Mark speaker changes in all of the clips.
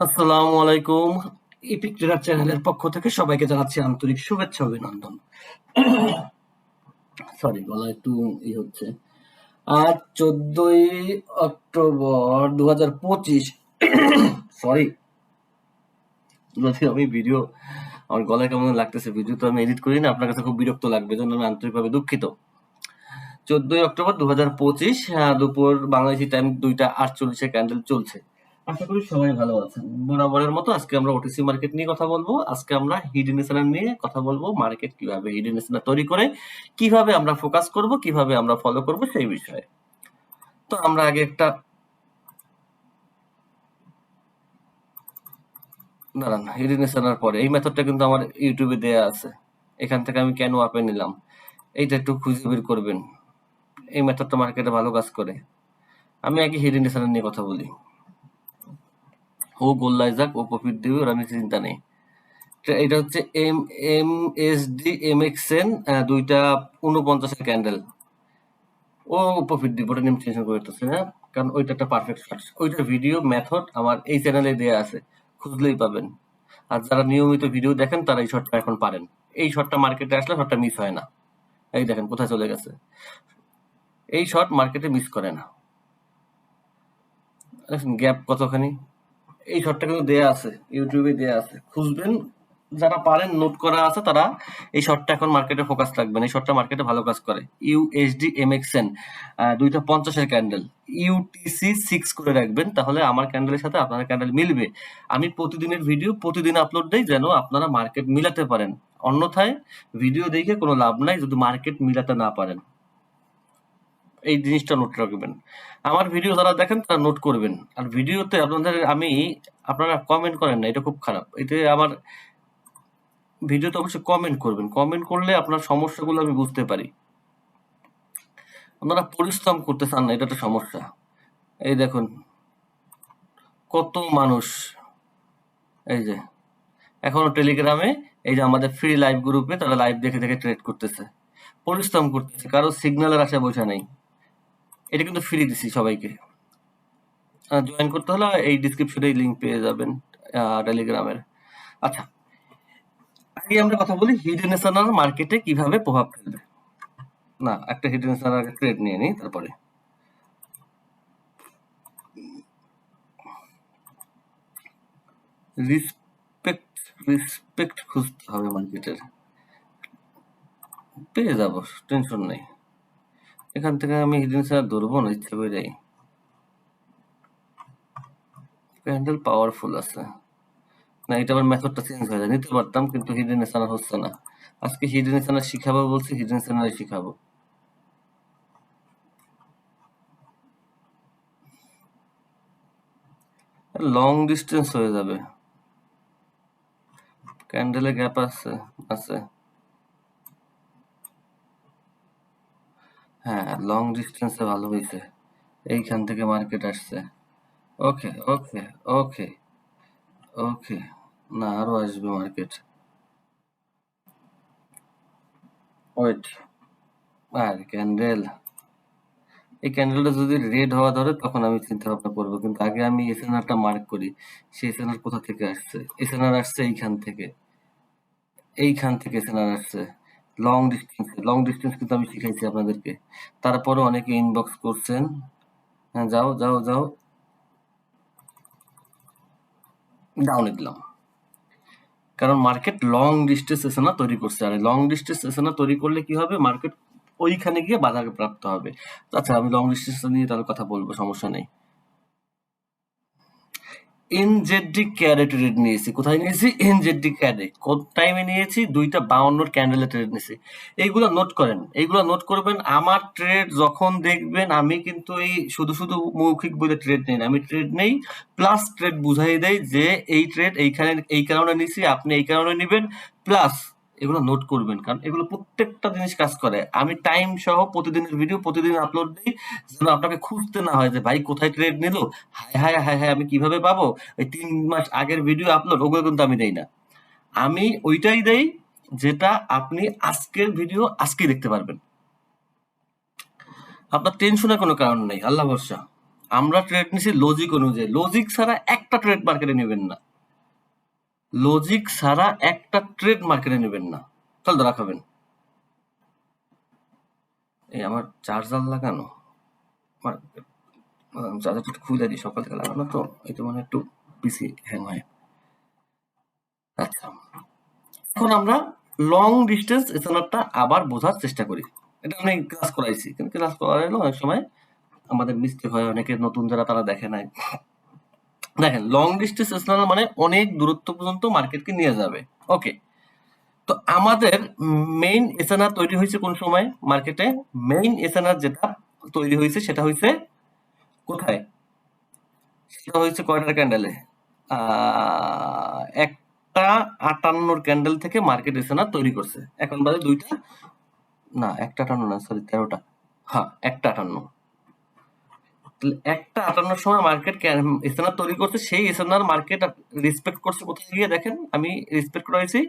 Speaker 1: আসসালামু আলাইকুম। Epic tedder চ্যানেলের পক্ষ থেকে সবাইকে জানাচ্ছি আন্তরিক শুভেচ্ছা অভিনন্দন। সরি গলা একটু ই হচ্ছে। আজ চোদ্দই অক্টোবর দু হাজার পঁচিশ সরি যদি আমি ভিডিও আমার গলায় কেমন লাগতেছে ভিডিও তো আমি এডিট করি না আপনার কাছে খুব বিরক্ত লাগবে জন্য আমি আন্তরিকভাবে দুঃখিত। চোদ্দই অক্টোবর দু হাজার পঁচিশ দুপুর বাংলাদেশি টাইম দুইটা আটচল্লিশে ক্যান্ডেল চলছে। আশা করি সবাই ভালো আছেন। বরাবরের মতো আজকে আমরা ওটিসি মার্কেট নিয়ে কথা বলব। আজকে আমরা হিডেন নিয়ে কথা বলব মার্কেট কীভাবে হিডেন তৈরি করে, কীভাবে আমরা ফোকাস করব, কীভাবে আমরা ফলো করব সেই বিষয়ে। তো আমরা আগে একটা হিডেন পরে। এই মেথডটা কিন্তু আমার ইউটিউবে দেয়া আছে। এখান থেকে আমি কেন আপে নিলাম? এইটা একটু খুঁজে বের করবেন। এই মেথডটা মার্কেটে ভালো কাজ করে। আমি আগে হিডেন এসেনার নিয়ে কথা বলি। ও গোল্লায় যাক, ও প্রফিট দিবে, ওরা নিচে চিন্তা নেই। এটা হচ্ছে M M, S, D, M, X, N দুইটা উনপঞ্চাশের ক্যান্ডেল ও প্রফিট দিব, ওটা নিয়ে টেনশন করতেছে না কারণ ওইটা একটা পারফেক্ট শট ওইটার ভিডিও মেথড আমার এই চ্যানেলে দেয়া আছে, খুঁজলেই পাবেন। আর যারা নিয়মিত ভিডিও দেখেন, তারা এই শটটা এখন পারেন। এই শটটা মার্কেটে আসলে শটটা মিস হয় না। এই দেখেন, কোথায় চলে গেছে? এই শট মার্কেটে মিস করে না। গ্যাপ কতখানি? এই শর্টটা কিন্তু দেয়া আছে, ইউটিউবে দেয়া আছে। খুঁজবেন, যারা পারেন নোট করা আছে, তারা এই শর্টটা এখন মার্কেটে ফোকাস রাখবেন। এই শটটা মার্কেটে ভালো কাজ করে। ইউএসডি এমএক্সএন দুইটা পঞ্চাশের ক্যান্ডেল ইউটিসি সিক্স করে রাখবেন, তাহলে আমার ক্যান্ডেলের সাথে আপনার ক্যান্ডেল মিলবে। আমি প্রতিদিনের ভিডিও প্রতিদিন আপলোড দেই, যেন আপনারা মার্কেট মিলাতে পারেন। অন্যথায় ভিডিও দেখে কোনো লাভ নাই, যদি মার্কেট মিলাতে না পারেন। এই জিনিসটা নোট রাখবেন। আমার ভিডিও যারা দেখেন, তারা নোট করবেন। আর ভিডিওতে আপনাদের, আমি আপনারা কমেন্ট করেন না, এটা খুব খারাপ। এতে আমার ভিডিওতে অবশ্যই কমেন্ট করবেন। কমেন্ট করলে আপনার সমস্যাগুলো আমি বুঝতে পারি। আপনারা পরিশ্রম করতে চান না, এটা একটা সমস্যা। এই দেখুন, কত মানুষ, এই যে, এখনও টেলিগ্রামে এই যে আমাদের ফ্রি লাইভ গ্রুপে তারা লাইভ দেখে দেখে ট্রেড করতেছে। পরিশ্রম করতেছে, কারও সিগন্যালের আশা বোঝা নেই। এটা কিন্তু ফ্রি দিছি সবাইকে। জয়েন করতে হলে এই ডিসক্রিপশনে লিঙ্ক পেয়ে যাবেন টেলিগ্রামের আচ্ছা আগে আমরা কথা বলি হিডেন এসানার মার্কেটে কীভাবে প্রভাব ফেলবে। না, একটা হিডেন এসানার ট্রেড নিয়ে নিই, তারপরে। রিসপেক্ট রিসপেক্ট খুঁজতে হবে মার্কেটের পেয়ে যাব টেনশন নেই। এখান থেকে আমি হিডেন এসানার ধরবো না, ইচ্ছে যাই। ক্যান্ডেল পাওয়ারফুল আছে। না, এটা আমার মেথডটা চেঞ্জ হয়ে যায়, নিতে পারতাম, কিন্তু হিডেন এসানার হচ্ছে না। আজকে হিডেন এসানার শিখাবো বলছি হিডেন এসানার শিখাবো। লং ডিস্টেন্স হয়ে যাবে। ক্যান্ডেলে গ্যাপ আছে আছে। হ্যাঁ লং ডিস্টেন্সে ভালো হয়েছে এইখান থেকে মার্কেট আসছে। ওকে ওকে ওকে ওকে না, আরও আসবে মার্কেট ওয়েট আর ক্যান্ডেল এই ক্যান্ডেলটা যদি রেড হওয়া ধরে, তখন আমি চিন্তা ভাবনা করব। কিন্তু আগে আমি এসএনআরটা মার্ক করি। সেই এসএনআর কোথা থেকে আসছে? এসএনআর আসছে এইখান থেকে। এইখান থেকে এসএনআর আসছে। লং ডিস্টেন্স লং ডিস্টেন্স কিন্তু আমি শিখাইছি আপনাদেরকে। তারপরে অনেকে ইনবক্স করছেন। হ্যাঁ যাও যাও যাও। ডাউনে দিলাম। কারণ মার্কেট লং ডিস্টেন্স এসেনা তৈরি করছে। আর লং ডিস্টেন্স এসেনা তৈরি করলে কি হবে? মার্কেট ওইখানে গিয়ে বাজারে প্রাপ্ত হবে। আচ্ছা আমি লং ডিস্টেন্স নিয়ে তাহলে কথা বলব, সমস্যা নেই। এনজেডি ক্যারে ট্রেড নিয়েছি। কোথায় নিয়েছি? এনজেডি ক্যারে কোন টাইমে নিয়েছি? দুইটা বাউন্নর ক্যান্ডেলে ট্রেড নিয়েছি। এইগুলো নোট করেন। এইগুলো নোট করবেন। আমার ট্রেড যখন দেখবেন, আমি কিন্তু এই শুধু শুধু মৌখিক বলে ট্রেড নেই আমি ট্রেড নেই প্লাস ট্রেড বুঝাই দেয় যে এই ট্রেড এইখানে, এই কারণে নিয়েছি, আপনি এই কারণে নিবেন প্লাস এগুলো নোট করবেন। কারণ এগুলো প্রত্যেকটা জিনিস কাজ করে। আমি টাইম সহ প্রতিদিনের ভিডিও প্রতিদিন আপলোড দিই, যেন আপনাকে খুঁজতে না হয় যে, ভাই, কোথায় ট্রেড নিল? হায় হায় হায় হায়, আমি কীভাবে পাবো? ওই তিন মাস আগের ভিডিও আপলোড ওগুলো কিন্তু আমি দেই না। আমি ওইটাই দেই যেটা আপনি আজকের ভিডিও আজকে দেখতে পারবেন। আপনার টেনশনের কোনো কারণ নেই, আল্লাহ ভরসা। আমরা ট্রেড নিছি লজিক অনুযায়ী। লজিক ছাড়া একটা ট্রেড মার্কেটে নেবেন না। লজিক ছাড়া একটা ট্রেড মার্কেটে নেবেন না। তাহলে ধরা খাবেন। এই আমার চার্জার লাগানো। চার্জারটা খুলে দিই, সকাল থেকে লাগানো তো এটা মানে একটু পিসি হ্যাং হয়। আচ্ছা। এখন আমরা লং ডিস্টেন্স এসএনআরটা আবার বোঝার চেষ্টা করি। এটা আমি ক্লাস করাইছি, কিন্তু ক্লাস করাইলেও অনেক সময় আমাদের মিস্টেক হয়, অনেকে নতুন যারা তারা দেখে নাই। দেখেন লং ডিস্টেন্স এসএনআর মানে অনেক দূরত্ব পর্যন্ত মার্কেটকে নিয়ে যাবে। ওকে তো আমাদের মেইন এসএনআর তৈরি হয়েছে কোন সময়? মার্কেটে মেইন এসএনআর যেটা তৈরি হয়েছে সেটা হয়েছে কোথায়? সেটা হয়েছে কয়টার ক্যান্ডেলে একটা আটান্নর ক্যান্ডেল থেকে মার্কেট এসএনআর তৈরি করছে। এখন বাজে দুইটা না, একটা আটান্ন না সরি তেরোটা। হ্যাঁ একটা আটান্ন। একটা আটান্নর সময় মার্কেট এসএনআর তৈরি করছে সেই এসএনআর মার্কেট রেসপেক্ট করছে কোথায় গিয়ে দেখেন আমি রেসপেক্ট করাইছি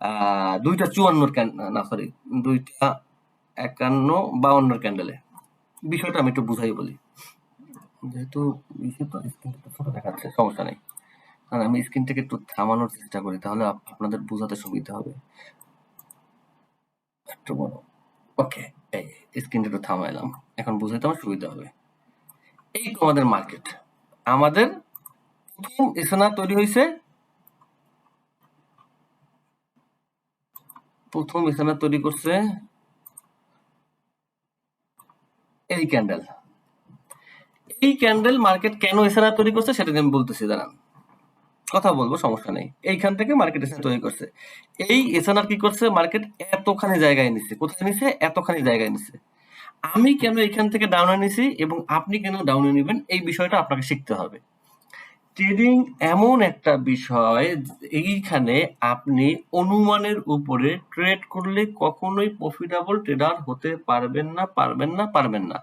Speaker 1: আহ, দুইটা চুয়ান্নর না সরি দুইটা একান্ন বাউন্নর ক্যান্ডেলে বিষয়টা আমি একটু বুঝাই বলি। যেহেতু দেখাচ্ছে সমস্যা নেই। আর আমি স্ক্রিনটাকে একটু থামানোর চেষ্টা করি তাহলে আপনাদের বোঝাতে সুবিধা হবে। একটু বড়। ওকে এই স্ক্রিনটা একটু থামাইলাম। এখন বুঝাইতে আমার সুবিধা হবে। এই তো আমাদের মার্কেট আমাদের প্রথম এসএনআর তৈরি হয়েছে। প্রথম এসএনআর তৈরি করছে এই ক্যান্ডেল এই ক্যান্ডেল মার্কেট কেন এসএনআর তৈরি করছে সেটা আমি বলতেছি, দাঁড়ান। কথা বলব, সমস্যা নেই। এইখান থেকে মার্কেট এসএনআর তৈরি করছে। এই এসএনআর কি করছে? মার্কেট এতখানি জায়গায় নিচ্ছে। কোথায় নিছে এতখানি জায়গায় নিচ্ছে। আমি কেন এখান থেকে ডাউনে নিছি এবং আপনি কেন ডাউনে নেবেন, এই বিষয়টা আপনাকে শিখতে হবে। ট্রেডিং এমন একটা বিষয়, এইখানে আপনি অনুমানের উপরে ট্রেড করলে কখনোই প্রফিটেবল ট্রেডার হতে পারবেন না পারবেন না পারবেন না।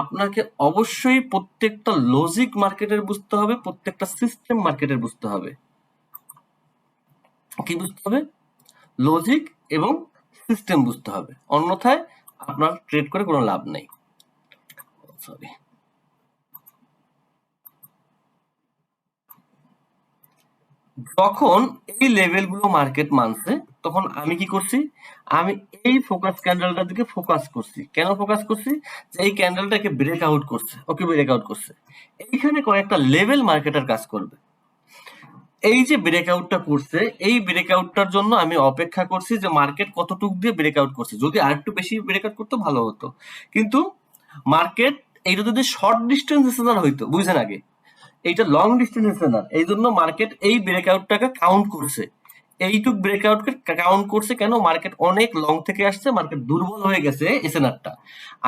Speaker 1: আপনাকে অবশ্যই প্রত্যেকটা লজিক মার্কেটের বুঝতে হবে, প্রত্যেকটা সিস্টেম মার্কেটের বুঝতে হবে। কি বুঝতে হবে? লজিক এবং সিস্টেম বুঝতে হবে। অন্যথায় আপনার ট্রেড করে কোনো লাভ নেই। সরি যখন এই লেভেলগুলো মার্কেট মানছে, তখন আমি কি করছি? আমি এই ফোকাস ক্যান্ডেলটার দিকে ফোকাস করছি। কেন ফোকাস করছি? যে এই ক্যান্ডেলটাকে ব্রেক আউট করছে। ওকে ব্রেক আউট করছে। এইখানে কয়েকটা লেভেল মার্কেটের কাজ করবে। এই যে ব্রেকআউটটা করছে, এই ব্রেকআউটটার জন্য আমি অপেক্ষা করছি যে মার্কেট কতটুক দিয়ে ব্রেকআউট করছে। যদি আর একটু বেশি ব্রেকআউট করতো, ভালো হতো। কিন্তু মার্কেট এইটা যদি শর্ট ডিস্টেন্স সেনার হইতো, বুঝছেন আগে? এইটা লং ডিস্টেন্স সেনার এই জন্য মার্কেট এই ব্রেকআউটটাকে কাউন্ট করছে। এইটুক ব্রেক আউটকে কাউন্ট করছে কেন? মার্কেট অনেক লং থেকে আসছে মার্কেট দুর্বল হয়ে গেছে এসএনআরটা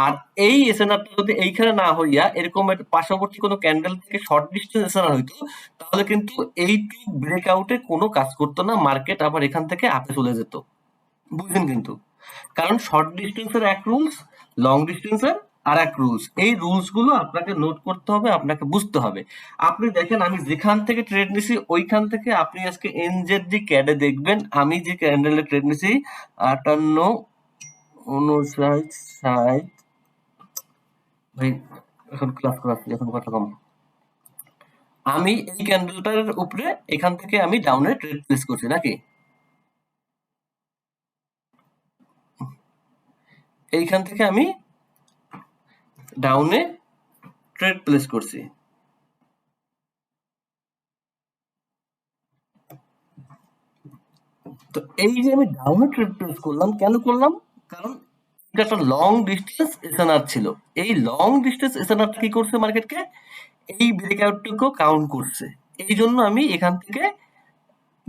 Speaker 1: আর এই এসএনআরটা যদি এইখানে না হইয়া এরকম পার্শ্ববর্তী কোনো ক্যান্ডেল থেকে শর্ট ডিস্টেন্স এসএনআর হইতো, তাহলে কিন্তু এইটুক ব্রেক আউটে কোনো কাজ করতো না মার্কেট আবার এখান থেকে আপে চলে যেত। বুঝলেন কিন্তু? কারণ শর্ট ডিস্টেন্সের এক রুলস লং ডিস্টেন্সের আর এক রুলস এই রুলসগুলো আপনাকে নোট করতে হবে, আপনাকে বুঝতে হবে। আপনি দেখেন, আমি যেখান থেকে ট্রেড নিছি, ওইখান থেকে আপনি আজকে এনজেডি ক্যাডে দেখবেন, আমি যে ক্যান্ডেলে ট্রেড নিছি, আটান্ন, উনষাট, ষাট, ভাই, এখন ক্লাস করাচ্ছি এখন কথা কম। আমি এই ক্যান্ডেলটার উপরে এখান থেকে আমি ডাউনে ট্রেড প্লেস করছি, নাকি? এইখান থেকে আমি ডাউনে ট্রেড প্লেস করছি। তো এই যে আমি ডাউনে ট্রেড প্লেস করলাম, কেন করলাম? কারণ এটা একটা লং ডিস্টেন্স এসএনআর ছিল। এই লং ডিস্টেন্স এসএনআরটা কি করছে মার্কেটকে এই ব্রেকআউটটুকু কাউন্ট করছে। এই জন্য আমি এখান থেকে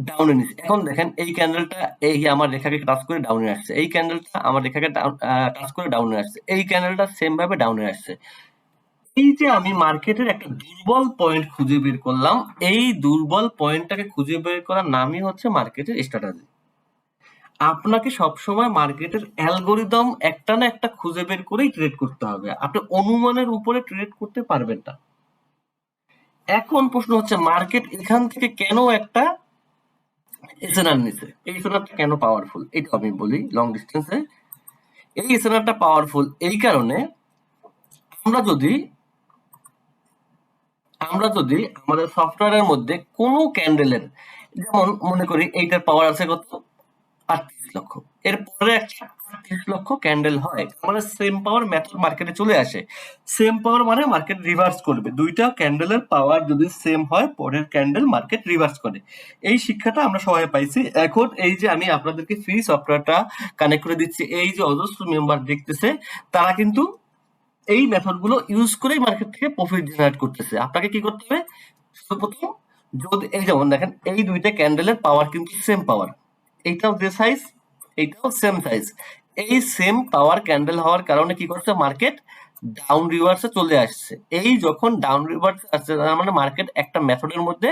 Speaker 1: ডাউনে নিচ্ছে এখন দেখেন, এই ক্যান্ডেলটা এই আমার রেখাকে টাচ করে ডাউনে আসছে। এই ক্যান্ডেলটা আমার রেখাকে টাচ করে ডাউনে আসছে। এই ক্যান্ডেলটা সেম ভাবে ডাউনে আসছে। এই যে আমি মার্কেটের একটা দুর্বল পয়েন্ট খুঁজে বের করলাম, এই দুর্বল পয়েন্টটাকে খুঁজে বের করার নামই হচ্ছে মার্কেটের স্ট্র্যাটেজি আপনাকে সবসময় মার্কেটের অ্যালগোরিদম একটা না একটা খুঁজে বের করেই ট্রেড করতে হবে। আপনি অনুমানের উপরে ট্রেড করতে পারবেন না। এখন প্রশ্ন হচ্ছে মার্কেট এখান থেকে কেন একটা এসএনআর নিছে। এই এসএনআরটা কেন পাওয়ারফুল এটা আমি বলি লং ডিস্টেন্সে এই এসএনআরটা পাওয়ারফুল এই কারণে আমরা যদি আমরা যদি আমাদের সফটওয়্যারের মধ্যে কোনো ক্যান্ডেলের যেমন মনে করি এইটার পাওয়ার আছে কত? আটত্রিশ লক্ষ। এরপরে একটা আটত্রিশ লক্ষ ক্যান্ডেল হয়। মানে সেম পাওয়ার মেথড মার্কেটে চলে আসে। সেম পাওয়ার মানে মার্কেট রিভার্স করবে। দুইটা ক্যান্ডেলের পাওয়ার যদি সেম হয়, পরের ক্যান্ডেল মার্কেট রিভার্স করে। এই শিক্ষাটা আমরা সবাই পাইছি। এখন এই যে আমি আপনাদেরকে ফ্রি সফটওয়্যারটা কানেক্ট করে দিচ্ছি, এই যে অজস্র মেম্বার দেখতেছে, তারা কিন্তু এই মেথডগুলো ইউজ করেই মার্কেট থেকে প্রফিট জেনারেট করতেছে। আপনাকে কি করতে হবে? সর্বপ্রথম যদি, এই যেমন দেখেন, এই দুইটা ক্যান্ডেলের পাওয়ার কিন্তু সেম পাওয়ার এইটাও যে সাইজ এইটাও সেম সাইজ এই সেম পাওয়ার ক্যান্ডেল হওয়ার কারণে কি করছে মার্কেট ডাউন রিভার্সে চলে আসছে। এই যখন ডাউন রিভার্স আসছে, তার মানে মার্কেট একটা মেথডের মধ্যে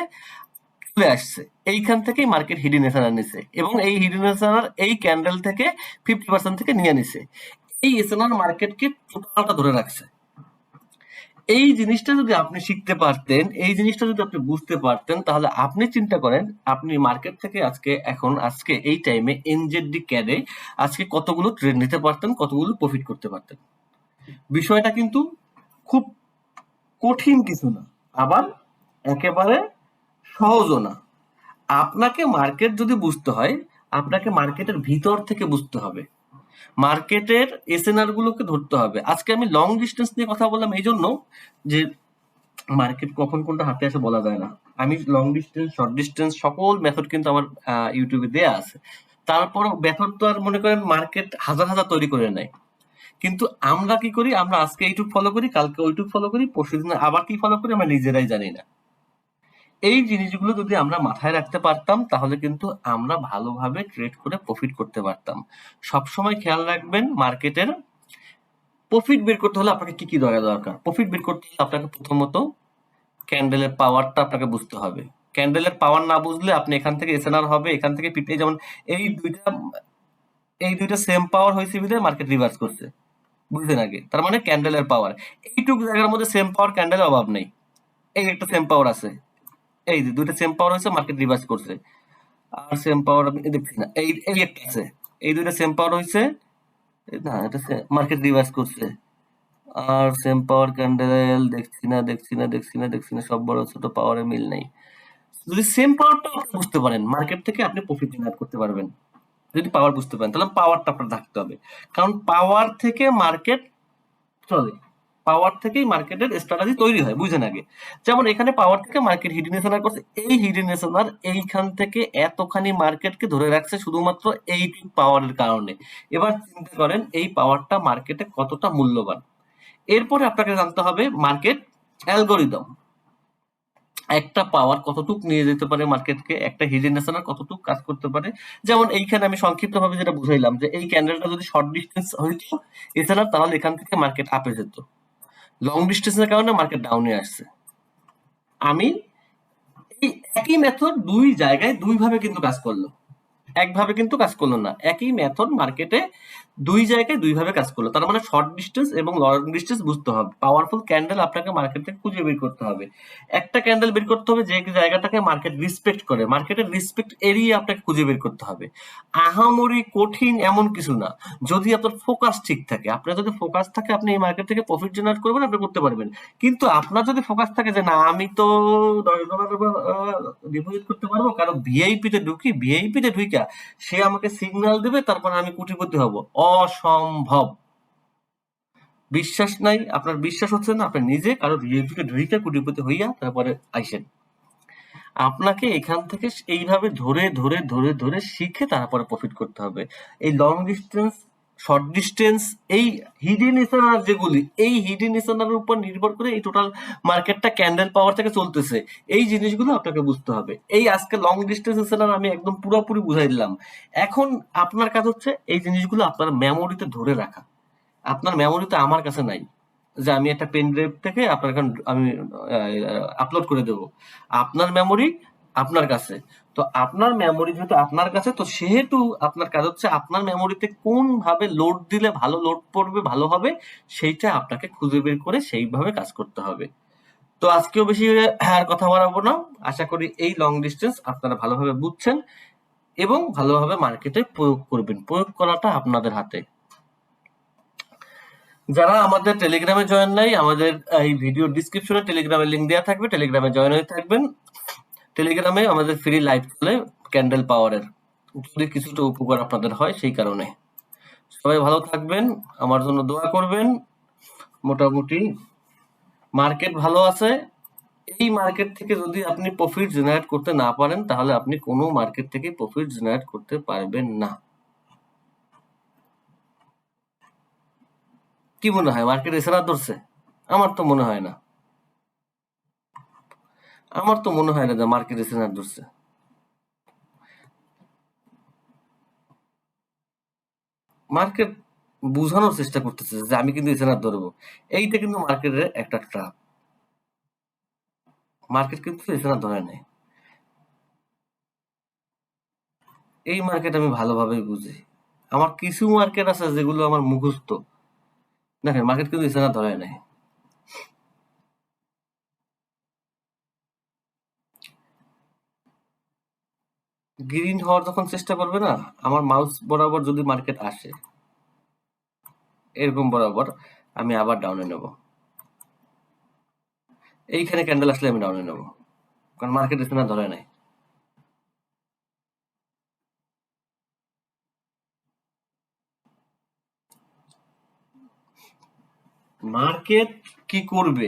Speaker 1: চলে আসছে। এইখান থেকেই মার্কেট হিডিনেশন নিছে এবং এই হিডি এসএনআর এই ক্যান্ডেল থেকে ফিফটি পার্সেন্ট থেকে নিয়ে নিছে। এই এসএনআর মার্কেটকে টোটালটা ধরে রাখছে। এই জিনিসটা যদি আপনি শিখতে পারতেন, এই জিনিসটা যদি আপনি বুঝতে পারতেন, তাহলে আপনি চিন্তা করেন, আপনি মার্কেট থেকে আজকে, এখন, আজকে, এই টাইমে এনজেডি ক্যাডে আজকে কতগুলো ট্রেড নিতে পারতেন, কতগুলো প্রফিট করতে পারতেন? বিষয়টা কিন্তু খুব কঠিন কিছু না, আবার একেবারে সহজও না। আপনাকে মার্কেট যদি বুঝতে হয়, আপনাকে মার্কেটের ভিতর থেকে বুঝতে হবে। মার্কেটের এসএনআর গুলোকে ধরতে হবে। আজকে আমি লং ডিস্টেন্স নিয়ে কথা বললাম এই জন্য যে মার্কেট কখন কোনটা হাতে আসে বলা যায় না। আমি লং ডিস্টেন্স শর্ট ডিস্টেন্স সকল মেথড কিন্তু আমার ইউটিউবে দেয়া আছে। তারপর মেথড তো আর মনে করেন মার্কেট হাজার হাজার তৈরি করে নেয়। কিন্তু আমরা কি করি? আমরা আজকে এইটুক ফলো করি, কালকে ওইটুক ফলো করি পরশু দিন আবার কি ফলো করি? আমরা নিজেরাই জানি না। এই জিনিসগুলো যদি আমরা মাথায় রাখতে পারতাম, তাহলে কিন্তু আমরা ভালোভাবে ট্রেড করে প্রফিট করতে পারতাম। সবসময় খেয়াল রাখবেন মার্কেটের প্রফিট বের করতে হলে আপনাকে কি কি দয়া দরকার? প্রফিট বের করতে হলে আপনাকে প্রথমত ক্যান্ডেলের পাওয়ারটা আপনাকে বুঝতে হবে। ক্যান্ডেলের পাওয়ার না বুঝলে আপনি এখান থেকে এসএনআর হবে, এখান থেকে পিপে যেমন এই দুইটা এই দুইটা সেম পাওয়ার হয়েছে বিধায় মার্কেট রিভার্স করছে। বুঝলেন আগে? তার মানে ক্যান্ডেলের পাওয়ার এইটুকু জায়গার মধ্যে সেম পাওয়ার ক্যান্ডেলের অভাব নেই। এই একটা সেম পাওয়ার আছে। এই যে দুইটা সেম পাওয়ার হয়েছে মার্কেট রিভার্স করছে। আর সেম পাওয়ার আমি দেখছি না। এই এই একটা আছে। এই দুইটা সেম পাওয়ার হয়েছে না, এটা মার্কেট রিভার্স করছে। আর সেম পাওয়ার ক্যান্ডেল দেখছি না দেখছি না দেখছি না দেখছি না, সব বড় ছোট পাওয়ারে মিল নাই। যদি সেম পাওয়ারটা আপনি বুঝতে পারেন মার্কেট থেকে আপনি প্রফিট জেনারেট করতে পারবেন। যদি পাওয়ার বুঝতে পারেন, তাহলে পাওয়ারটা আপনার থাকতে হবে। কারণ পাওয়ার থেকে মার্কেট চলে পাওয়ার থেকেই মার্কেটের স্ট্র্যাটেজি তৈরি হয়, বুঝেন আগে। যেমন এখানে পাওয়ার থেকে মার্কেট হিডেন এসএনআর করছে, এই হিডেন এসএনআর এইখান থেকে এতখানি মার্কেটকে ধরে রাখছে শুধুমাত্র এই পাওয়ারের কারণে। এবার চিন্তা করেন, এই পাওয়ারটা মার্কেটে কতটা মূল্যবান। এরপরে আপনাকে জানতে হবে মার্কেট অ্যালগোরিদম একটা পাওয়ার কতটুক নিয়ে যেতে পারে মার্কেটকে একটা হিডেন এসএনআর কতটুক কাজ করতে পারে। যেমন এইখানে আমি সংক্ষিপ্তভাবে যেটা বুঝাইলাম যে এই ক্যান্ডেলটা যদি শর্ট ডিস্টেন্স হইতো, এছাড়া তাহলে এখান থেকে মার্কেট আপে যেত। লং ডিস্টেন্সের কারণে মার্কেট ডাউনে আসছে। আমি এই একই মেথড দুই জায়গায় দুইভাবে কিন্তু কাজ করল। একভাবে কিন্তু কাজ করল না। একই মেথড মার্কেটে দুই জায়গায় দুই ভাবে কাজ করল। তার মানে শর্ট ডিস্টেন্স এবং লং ডিস্টেন্স বুঝতে হবে। পাওয়ারফুল ক্যান্ডেল আপনাকে মার্কেট থেকে খুঁজে বের করতে হবে। একটা ক্যান্ডেল বের করতে হবে যে জায়গাটাকে মার্কেট রিসপেক্ট করে। মার্কেটের রিসপেক্ট এরিয়া আপনাকে খুঁজে বের করতে হবে। আহামরি কঠিন এমন কিছু না। যদি আপনার ফোকাস ঠিক থাকে, আপনার যদি ফোকাস থাকে, আপনি এই মার্কেট থেকে প্রফিট জেনারেট করবেন, আপনি করতে পারবেন। কিন্তু আপনার যদি ফোকাস থাকে যে না, আমি তো দশ ডলার ডিপোজিট করতে পারব, কারণ ভিআইপি তে ঢুকি ভিআইপি তে ঢুইকা, সে আমাকে সিগন্যাল দেবে, তারপর আমি কোটিপতি হব। অসম্ভব। বিশ্বাস নাই, আপনার বিশ্বাস হচ্ছে না, আপনি নিজে কারও ভিআইপি কে ঢুইকা কোটিপতি হইয়া তারপরে আইসেন। আপনাকে এখান থেকে এইভাবে ধরে ধরে ধরে ধরে শিখে তারপরে প্রফিট করতে হবে। এই লং ডিস্টেন্স শর্ট ডিস্টেন্স এই হিডেন এসএনআর যেগুলি, এই হিডেন এসএনআর উপর নির্ভর করে এই টোটাল মার্কেটটা ক্যান্ডেল পাওয়ার থেকে চলতেছে। এই জিনিসগুলো আপনাকে বুঝতে হবে। এই আজকে লং ডিস্টেন্স এসএনআর আমি একদম পুরোপুরি বুঝাই দিলাম। এখন আপনার কাজ হচ্ছে এই জিনিসগুলো আপনার মেমোরিতে ধরে রাখা। আপনার মেমোরিতে আমার কাছে নাই যে আমি একটা পেন ড্রাইভ থেকে আপনার আমি আপলোড করে দেব। আপনার মেমোরি আপনার কাছে। তো আপনার মেমোরি যেহেতু আপনার কাছে, তো সেহেতু আপনার কাজ হচ্ছে আপনার মেমোরিতে কোন ভাবে লোড দিলে ভালো লোড পড়বে, ভালো হবে, সেইটা আপনাকে খুঁজে বের করে সেইভাবে কাজ করতে হবে। তো আজকেও বেশি আর কথা বাড়াবো না। আশা করি এই লং ডিস্টেন্স আপনারা ভালোভাবে বুঝছেন এবং ভালোভাবে মার্কেটে প্রয়োগ করবেন। প্রয়োগ করাটা আপনাদের হাতে। যারা আমাদের টেলিগ্রামে জয়েন নাই, আমাদের এই ভিডিও ডিসক্রিপশনে টেলিগ্রামের লিঙ্ক দেওয়া থাকবে। টেলিগ্রামে জয়েন হয়ে থাকবেন। টেলিগ্রামে আমাদের ফ্রি লাইভ চলে ক্যান্ডেল পাওয়ারের যদি কিছুটা উপকার আপনাদের হয় সেই কারণে। সবাই ভালো থাকবেন, আমার জন্য দোয়া করবেন। মোটামুটি মার্কেট ভালো আছে। এই মার্কেট থেকে যদি আপনি প্রফিট জেনারেট করতে না পারেন, তাহলে আপনি কোনো মার্কেট থেকে প্রফিট জেনারেট করতে পারবেন না। কি মনে হয়? মার্কেট না ধরছে? আমার তো মনে হয় না। আমার তো মনে হয় না যে মার্কেট না ধরছে। মার্কেট বোঝানোর চেষ্টা করতেছে যে আমি কিন্তু এসে ধরবো। এইটা কিন্তু মার্কেটের একটা ট্রাপ মার্কেট কিন্তু এসে ধরে নেয় এই মার্কেট আমি ভালোভাবেই বুঝি। আমার কিছু মার্কেট আছে যেগুলো আমার মুখস্থ। দেখেন, মার্কেট কিন্তু এসে না ধরে নেয় গ্রিন হওয়ার যখন চেষ্টা করবে না, আমার মাউস বরাবর যদি মার্কেট আসে, এরকম বরাবর আমি আবার ডাউনে নেব। এইখানে ক্যান্ডেল আসলে আমি ডাউনে নেব, কারণ মার্কেট এসে না ধরে নাই। মার্কেট কি করবে?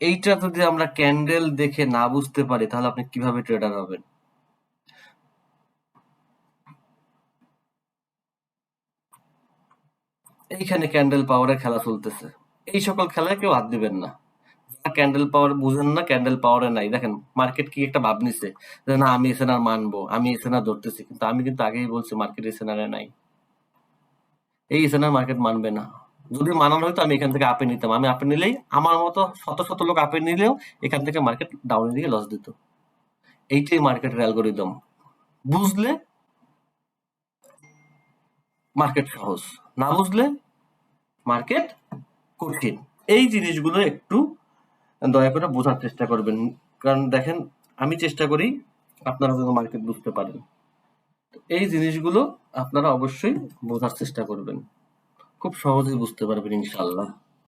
Speaker 1: এইটা যদি আমরা ক্যান্ডেল দেখে না বুঝতে পারি, তাহলে আপনি কীভাবে ট্রেডার হবেন? এইখানে ক্যান্ডেল পাওয়ারের খেলা চলতেছে। এই সকল খেলায় কেউ হাত দিবেন না। ক্যান্ডেল পাওয়ার বুঝেন না ক্যান্ডেল পাওয়ারে নাই। দেখেন মার্কেট কি একটা ভাব নিছে যে, না, আমি এসেনার মানবো, আমি এসেনার ধরতেছি। কিন্তু আমি কিন্তু আগেই বলছি মার্কেট এসেনারে নাই। এই এসেনার মার্কেট মানবে না। যদি মানানো হয়তো আমি এখান থেকে আপে নিতাম। আমি আপে নিলেই আমার মতো শত শত লোক আপে নিলেও এখান থেকে মার্কেট ডাউনের দিকে লস দিত। এইটাই মার্কেটের অ্যালগোরিদম বুঝলে মার্কেট সহজ। না বুঝলে মার্কেট কঠিন। এই জিনিসগুলো একটু দয়া করে বোঝার চেষ্টা করবেন। কারণ দেখেন, আমি চেষ্টা করি আপনারা যেন মার্কেট বুঝতে পারেন। এই জিনিসগুলো আপনারা অবশ্যই বোঝার চেষ্টা করবেন। খুব সহজেই বুঝতে পারবেন ইনশাল্লাহ